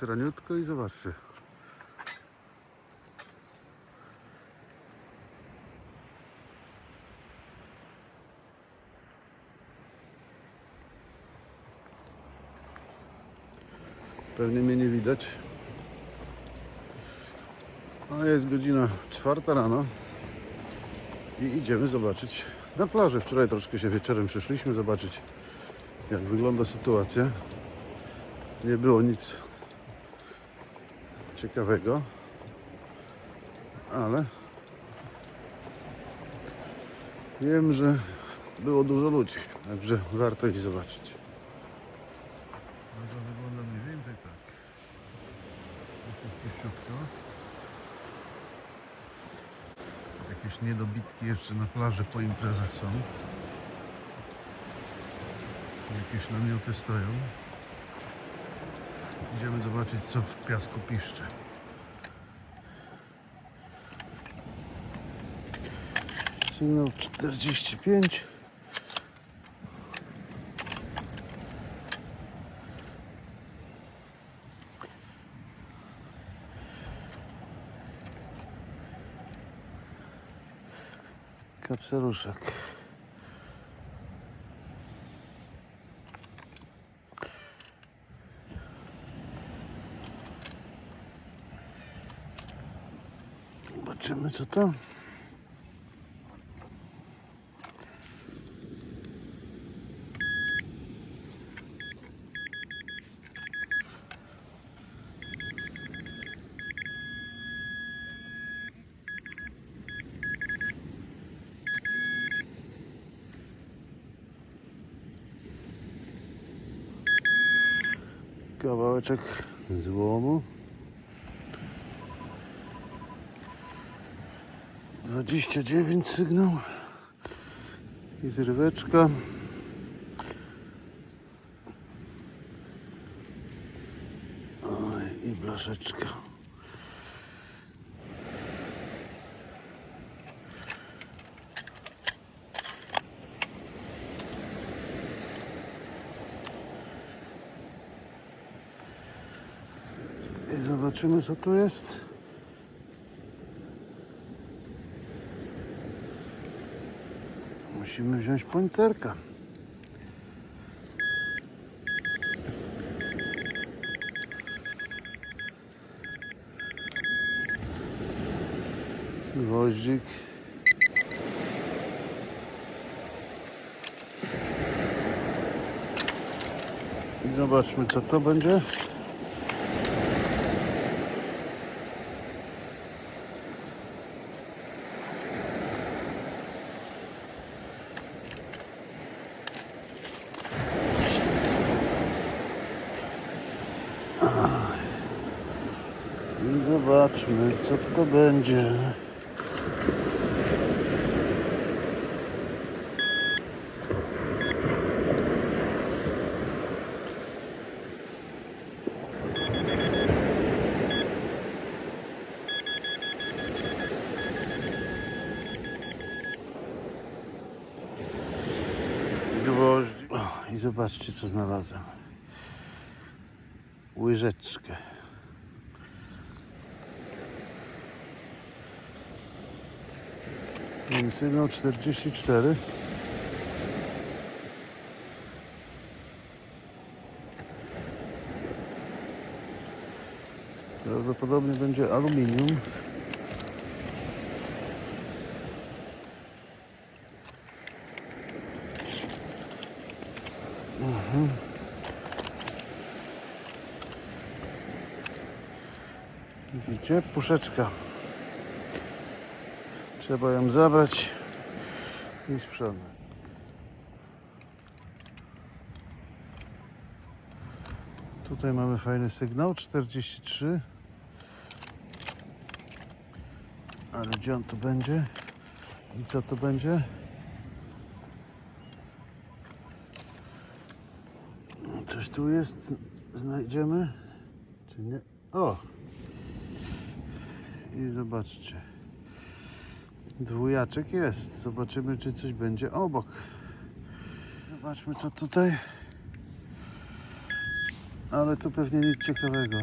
Jest raniutko i zobaczcie. Pewnie mnie nie widać. A jest godzina czwarta rano i idziemy zobaczyć na plażę. Wczoraj troszkę się wieczorem przyszliśmy zobaczyć jak wygląda sytuacja. Nie było nic ciekawego, ale wiem, że było dużo ludzi, także warto iść zobaczyć. Plaża wygląda mniej więcej tak. Puściutko. Jakieś niedobitki jeszcze na plaży po imprezach są. Jakieś namioty stoją. Idziemy zobaczyć co w piasku piszcze. Sygnał 45. Kapseluszek. Zobaczymy co tam. Kawałeczek złomu. 29 sygnał i zryweczka. Oj, i blaszeczka. I zobaczymy co tu jest. Musimy wziąć pointerka. Gwoździk. I zobaczmy co to będzie. I zobaczmy co to będzie. I zobaczcie co znalazłem. Łyżeczkę. Ten sygnał 44. Prawdopodobnie będzie aluminium. Widzicie? Puszeczka. Trzeba ją zabrać i sprzątnąć. Tutaj mamy fajny sygnał 43. Ale gdzie on tu będzie? I co to będzie? Coś tu jest. Znajdziemy? Czy nie? O! I zobaczcie. Dwójaczek jest. Zobaczymy, czy coś będzie obok. Zobaczmy, co tutaj. Ale tu pewnie nic ciekawego.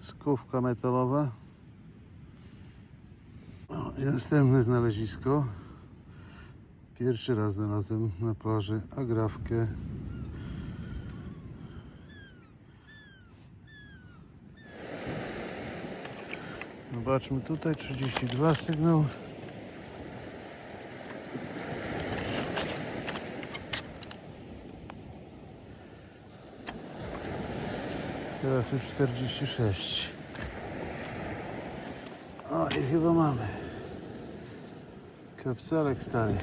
Skówka metalowa. O, i następne znalezisko. Pierwszy raz znalazłem na plaży agrafkę Zobaczmy tutaj 32 sygnał. Teraz już 46. O i chyba mamy. Kapcelek stary.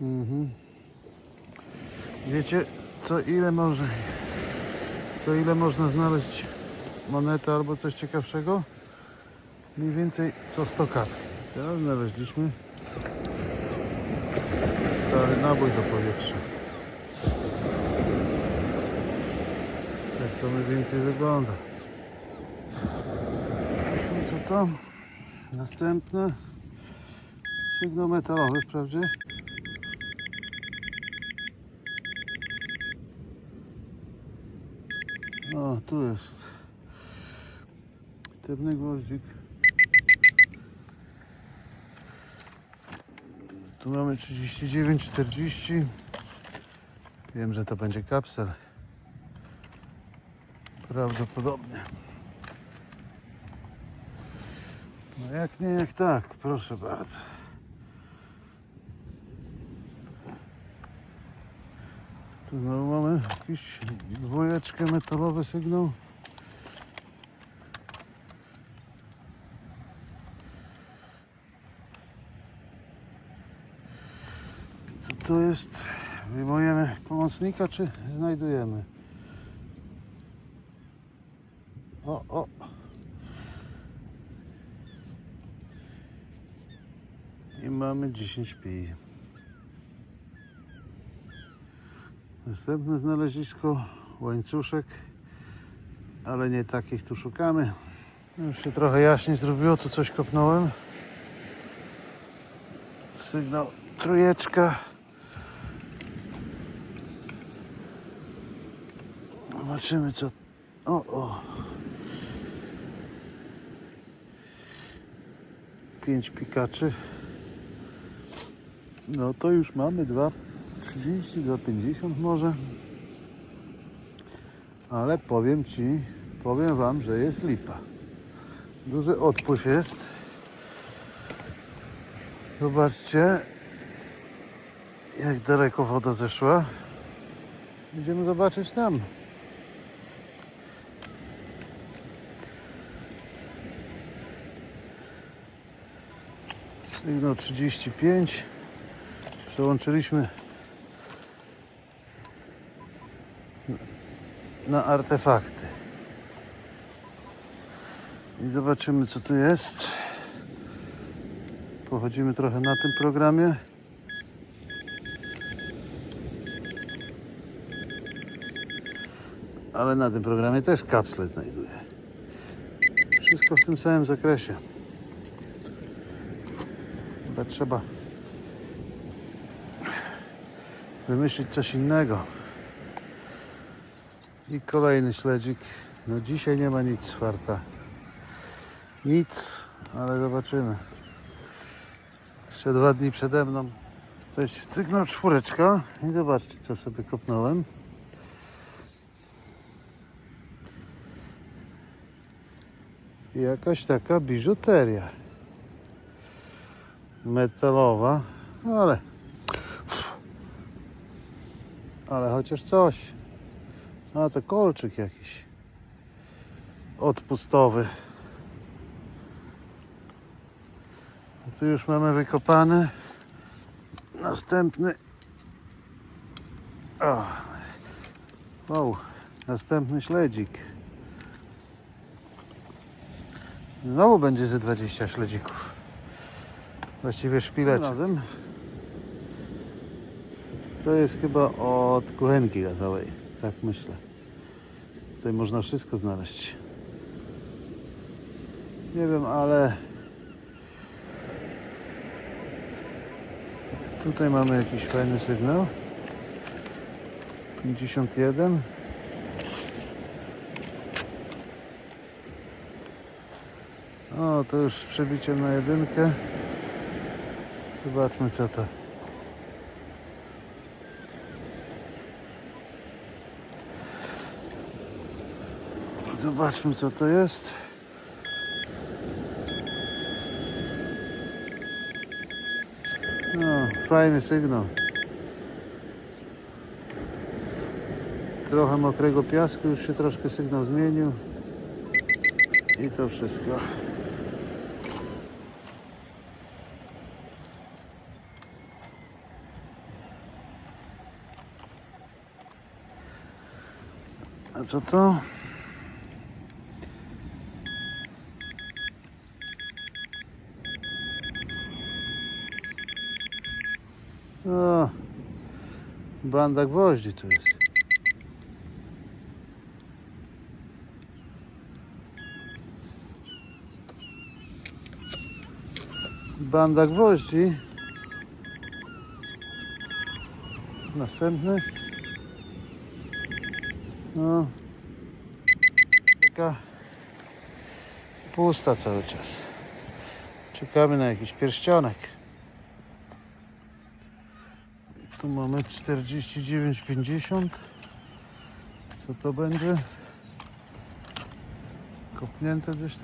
Mhm. Wiecie co ile może co ile można znaleźć monetę albo coś ciekawszego? Mniej więcej co 100 kapsel. Teraz znaleźliśmy stary nabój do powietrza. Tak to mniej więcej wygląda. Co tam. Następne. Sygnał metalowy wprawdzie. O, tu jest. Sztywny gwoździk. Tu mamy 39, 40. Wiem, że to będzie kapsel. Prawdopodobnie. No jak nie, jak tak, proszę bardzo. Tu znowu mamy jakiś dwójeczkę metalowy sygnał. To, jest, wyjmujemy pomocnika czy znajdujemy? O, o. I mamy 10 pi. Następne znalezisko, łańcuszek, ale nie takich tu szukamy. Już się trochę jaśniej zrobiło, tu coś kopnąłem. Sygnał trójeczka. Zobaczymy co... O, o. Pięć pikaczy. No to już mamy dwa 30 do 50 może. Ale powiem Ci, powiem Wam, że jest lipa. Duży odpływ jest. Zobaczcie, jak daleko woda zeszła. Idziemy zobaczyć tam. Sygnał 35. Przełączyliśmy na artefakty. I zobaczymy co tu jest. Pochodzimy trochę na tym programie. Ale na tym programie też kapsle znajduję. Wszystko w tym samym zakresie. Trzeba wymyślić coś innego. I kolejny śledzik. No dzisiaj nie ma nic czwarta. Nic, ale zobaczymy. Jeszcze dwa dni przede mną. Jest sygnał czwóreczka i zobaczcie co sobie kopnąłem. I Jakaś taka biżuteria. Metalowa, ale ale chociaż coś. A to kolczyk jakiś. Odpustowy. Tu już mamy wykopany. Następny. O. Wow. Następny śledzik. Znowu będzie ze 20 śledzików właściwie szpileczek. Razem. To jest chyba od kuchenki gazowej, tak myślę. Tutaj można wszystko znaleźć. Nie wiem, ale tutaj mamy jakiś fajny sygnał. 51 O, to już z przebiciem na jedynkę. Zobaczmy co to. Zobaczmy co to jest. No, fajny sygnał. Trochę mokrego piasku, już się troszkę sygnał zmienił. I to wszystko. Co to? O, banda gwoździ tu jest. Banda gwoździ. Następny. No. Taka pusta cały czas. Czekamy na jakiś pierścionek. Tu mamy 49,50. Co to będzie? Kopnięte gdzieś?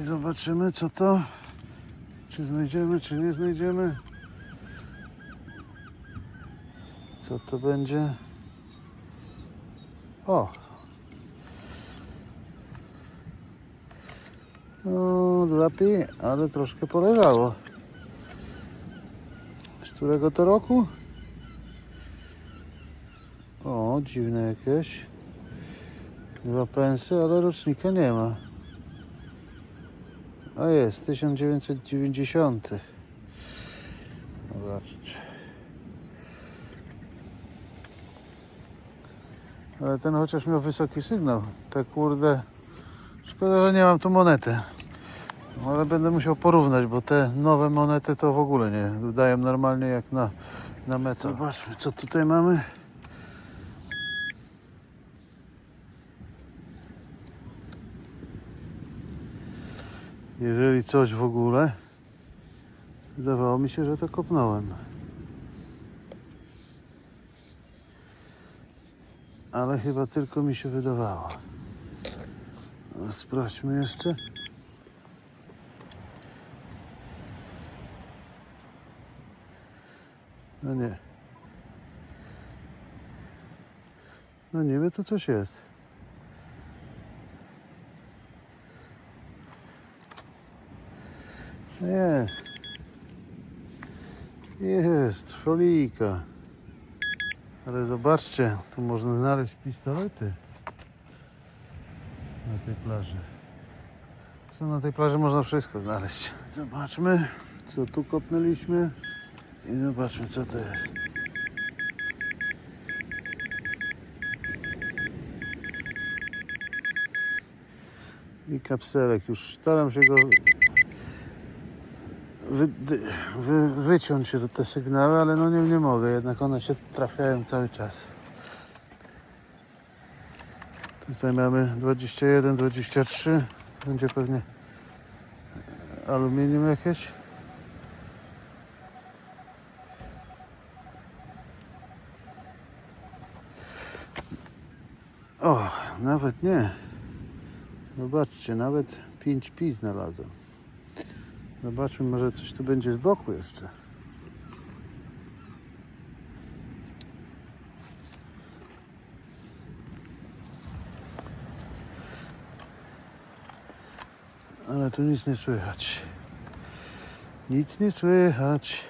I zobaczymy co to. Czy znajdziemy, czy nie znajdziemy. Co to będzie? O! No, lepiej, ale troszkę poleżało. Z którego to roku? O, dziwne jakieś. Dwa pensy, ale rocznika nie ma. A jest, 1990. Zobaczcie. Ale ten chociaż miał wysoki sygnał. Tak kurde. Szkoda, że nie mam tu monety. Ale będę musiał porównać, bo te nowe monety to w ogóle nie dają normalnie jak na, na metal. Zobaczmy co tutaj mamy. Jeżeli coś w ogóle, wydawało mi się, że to kopnąłem. Ale chyba tylko mi się wydawało. Sprawdźmy jeszcze. No nie. No niby to coś jest. Jest. Jest, folika. Ale zobaczcie, tu można znaleźć pistolety na tej plaży. Zresztą na tej plaży można wszystko znaleźć. Zobaczmy, co tu kopnęliśmy i zobaczmy, co to jest. I kapselek, już staram się go wy, wy, wyciąć się te sygnały, ale no nie, nie mogę, jednak one się trafiają cały czas. Tutaj mamy 21, 23. Będzie pewnie aluminium jakieś. O, nawet nie. Zobaczcie, nawet 5 pi znalazłem. Zobaczmy, może coś tu będzie z boku jeszcze. Ale tu nic nie słychać. Nic nie słychać.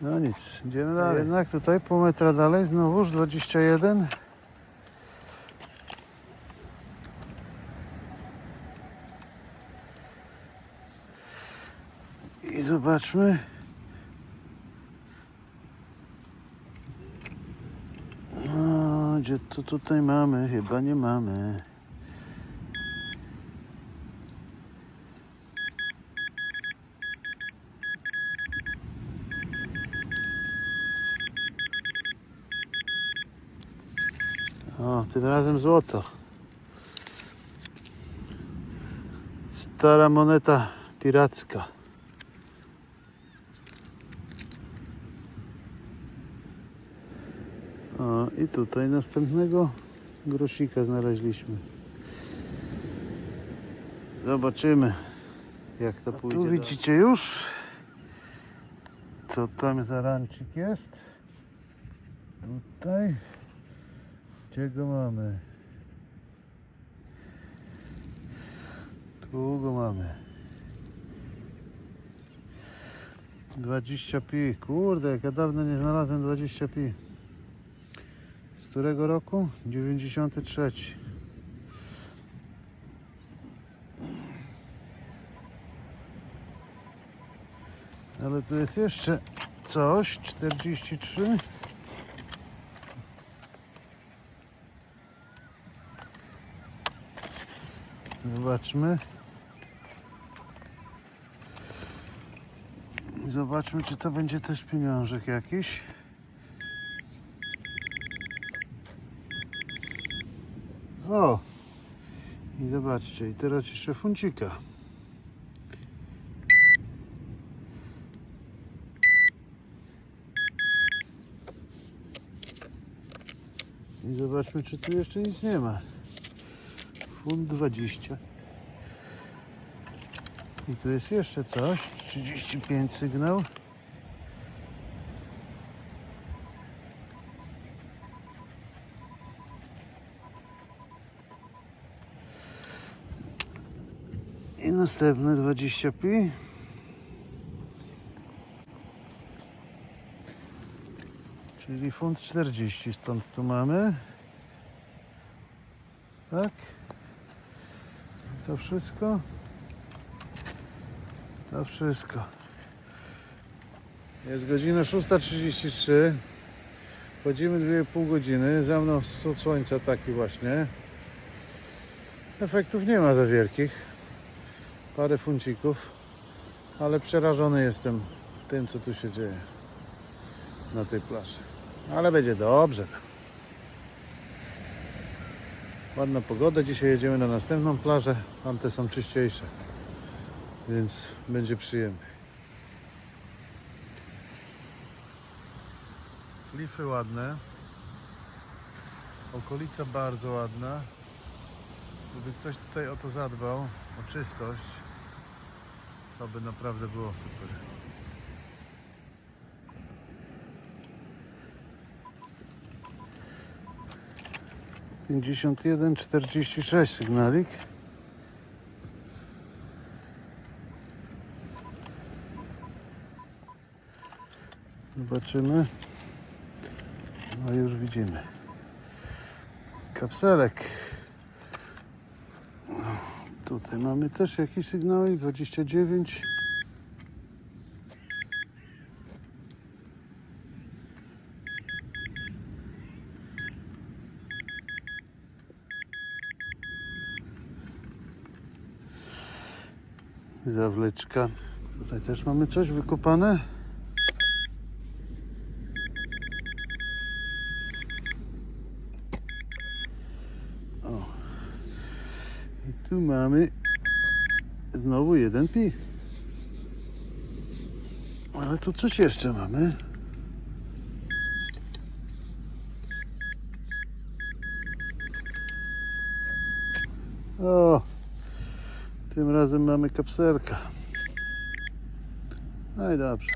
No nic, idziemy dalej. Jednak tutaj pół metra dalej, znowuż 21. I zobaczmy. No, gdzie to tutaj mamy? Chyba nie mamy. O, tym razem złoto. Stara moneta piracka. O, i tutaj następnego grosika znaleźliśmy. Zobaczymy, jak to pójdzie. Tu widzicie już, co tam za rancik jest. Tutaj. Gdzie go mamy? Tu go mamy. 20 pi. Kurde, jak ja dawno nie znalazłem 20 pi. Którego roku? 93. Ale tu jest jeszcze coś. 43. Zobaczmy. Zobaczmy, czy to będzie też pieniążek jakiś. O! I zobaczcie, i teraz jeszcze funcika. I zobaczmy, czy tu jeszcze nic nie ma. Funt 20. I tu jest jeszcze coś. 35 sygnał. Następne 20 pi. Czyli funt 40 stąd tu mamy. Tak? To wszystko? To wszystko. Jest godzina 6.33. Chodzimy 2,5 godziny. Za mną wschód słońca taki właśnie. Efektów nie ma za wielkich. Parę funcików. Ale przerażony jestem tym, co tu się dzieje na tej plaży. Ale będzie dobrze tam. Ładna pogoda. Dzisiaj jedziemy na następną plażę. Tamte są czyściejsze. Więc będzie przyjemnie. Klify ładne. Okolica bardzo ładna. Gdyby ktoś tutaj o to zadbał, o czystość, to by naprawdę było super. Pięćdziesiąt jeden, czterdzieści sześć sygnalik. Zobaczymy. No już widzimy. Kapselek. Tutaj mamy też jakiś sygnał 29. Zawleczka. Tutaj też mamy coś wykopane. O. I tu mamy znowu jeden pi. Ale tu coś jeszcze mamy. O, tym razem mamy kapselka. No i dobrze.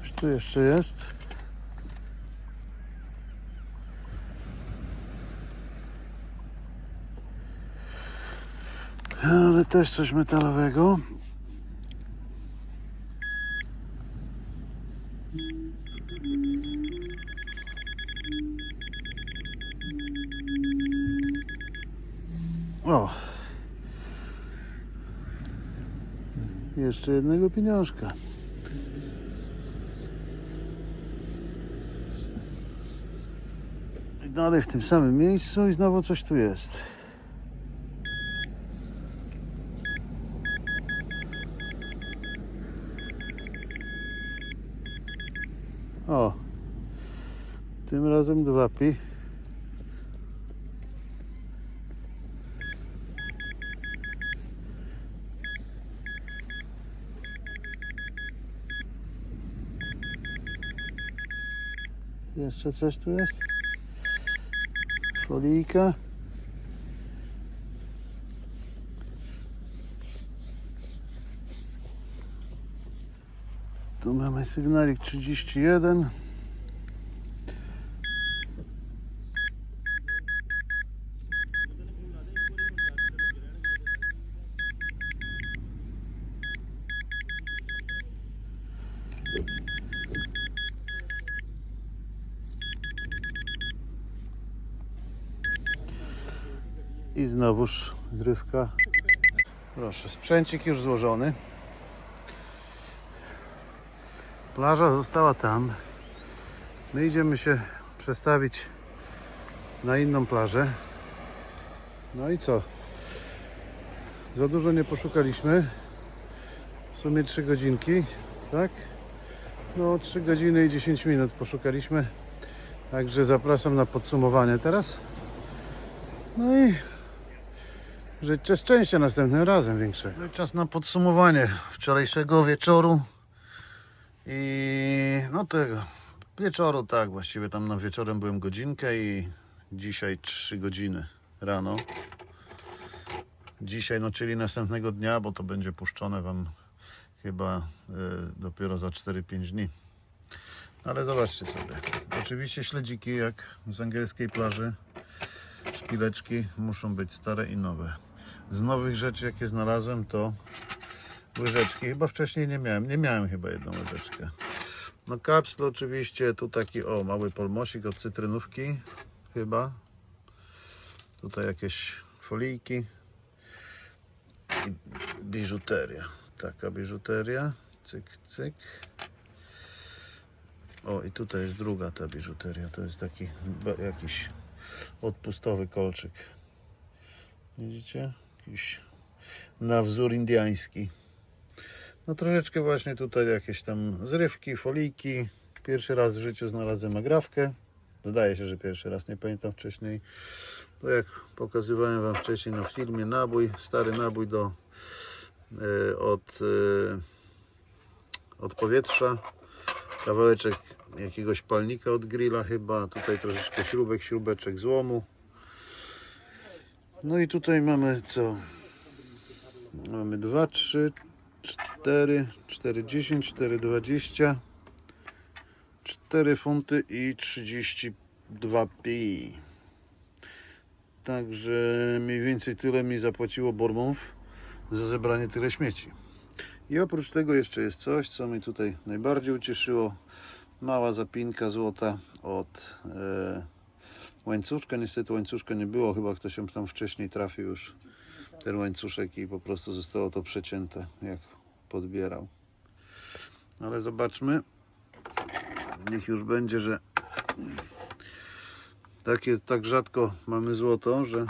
Coś tu jeszcze jest. Ale też coś metalowego. O! Jeszcze jednego pieniążka. I dalej w tym samym miejscu i znowu coś tu jest. O! Tym razem dwa pi. Jeszcze coś tu jest? Folijka. Tu mamy sygnalik 31. I znowuż zrywka. Proszę, sprzęcik już złożony. Plaża została tam. My idziemy się przestawić na inną plażę. No i co? Za dużo nie poszukaliśmy. W sumie 3 godzinki, tak? No 3 godziny i 10 minut poszukaliśmy. Także zapraszam na podsumowanie teraz. No i życzę szczęścia następnym razem większego. No czas na podsumowanie wczorajszego wieczoru. I no tego wieczoru, tak, właściwie tam na wieczorem byłem godzinkę i dzisiaj 3 godziny rano. Dzisiaj, no czyli następnego dnia, bo to będzie puszczone Wam chyba y, dopiero za 4-5 dni. Ale zobaczcie sobie. Oczywiście śledziki jak z angielskiej plaży. Szpileczki muszą być stare i nowe. Z nowych rzeczy jakie znalazłem to łyżeczki. Chyba wcześniej nie miałem. Nie miałem chyba jedną łyżeczkę. No kapsle oczywiście. Tu taki o mały polmosik od cytrynówki chyba. Tutaj jakieś folijki. I biżuteria. Taka biżuteria. Cyk, cyk. O i tutaj jest druga ta biżuteria. To jest taki jakiś odpustowy kolczyk. Widzicie? Jakiś na wzór indiański. No troszeczkę właśnie tutaj jakieś tam zrywki, folijki. Pierwszy raz w życiu znalazłem agrawkę. Zdaje się, że pierwszy raz, nie pamiętam wcześniej. To jak pokazywałem Wam wcześniej na filmie, nabój, stary nabój do, e, od, e, od powietrza. Kawałeczek jakiegoś palnika od grilla chyba. Tutaj troszeczkę śrubek, śrubeczek złomu. No i tutaj mamy co? Mamy 2, 3, 4, 4, 10, 4, 20, 4 funty i 32 pi. Także mniej więcej tyle mi zapłaciło Bormów za zebranie tyle śmieci. I oprócz tego jeszcze jest coś, co mnie tutaj najbardziej ucieszyło. Mała zapinka złota od e, łańcuszka. Niestety łańcuszka nie było, chyba ktoś ją tam wcześniej trafił już ten łańcuszek i po prostu zostało to przecięte, jak podbierał. Ale zobaczmy. Niech już będzie, że takie tak rzadko mamy złoto, że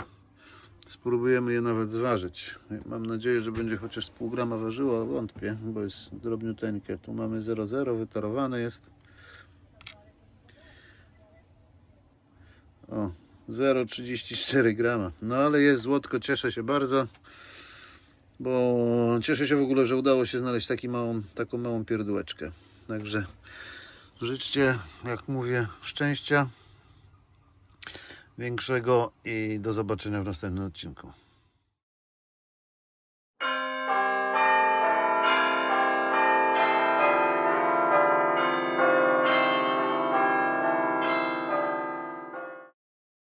spróbujemy je nawet zważyć. Mam nadzieję, że będzie chociaż pół grama ważyło, wątpię, bo jest drobniuteńkie. Tu mamy 0,0, wytarowane jest. O, 0,34 grama. No ale jest złotko, cieszę się bardzo. Bo cieszę się w ogóle, że udało się znaleźć taki małą, taką małą pierdółeczkę. Także życzcie, jak mówię, szczęścia większego i do zobaczenia w następnym odcinku.